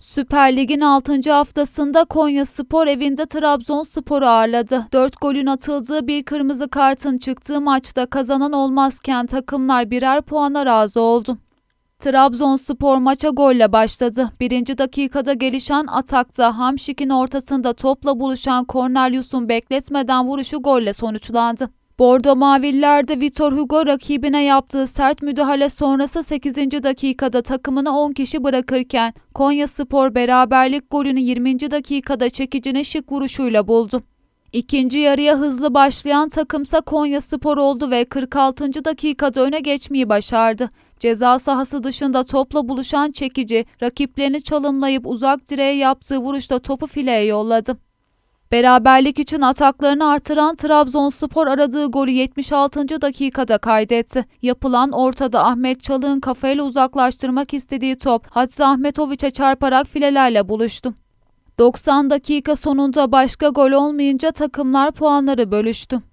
Süper Lig'in 6. haftasında Konya Spor evinde Trabzonspor'u ağırladı. 4 golün atıldığı bir kırmızı kartın çıktığı maçta kazanan olmazken takımlar birer puana razı oldu. Trabzonspor maça golle başladı. Birinci dakikada gelişen atakta Hamşik'in ortasında topla buluşan Cornelius'un bekletmeden vuruşu golle sonuçlandı. Bordo Mavililer'de Vitor Hugo rakibine yaptığı sert müdahale sonrası 8. dakikada takımını 10 kişi bırakırken Konya Spor beraberlik golünü 20. dakikada çekicinin şık vuruşuyla buldu. İkinci yarıya hızlı başlayan takımsa Konya Spor oldu ve 46. dakikada öne geçmeyi başardı. Ceza sahası dışında topla buluşan çekici rakiplerini çalımlayıp uzak direğe yaptığı vuruşla topu fileye yolladı. Beraberlik için ataklarını artıran Trabzonspor aradığı golü 76. dakikada kaydetti. Yapılan ortada Ahmet Çalık'ın kafayla uzaklaştırmak istediği top Hadzi Ahmetoviç'e çarparak filelerle buluştu. 90 dakika sonunda başka gol olmayınca takımlar puanları bölüştü.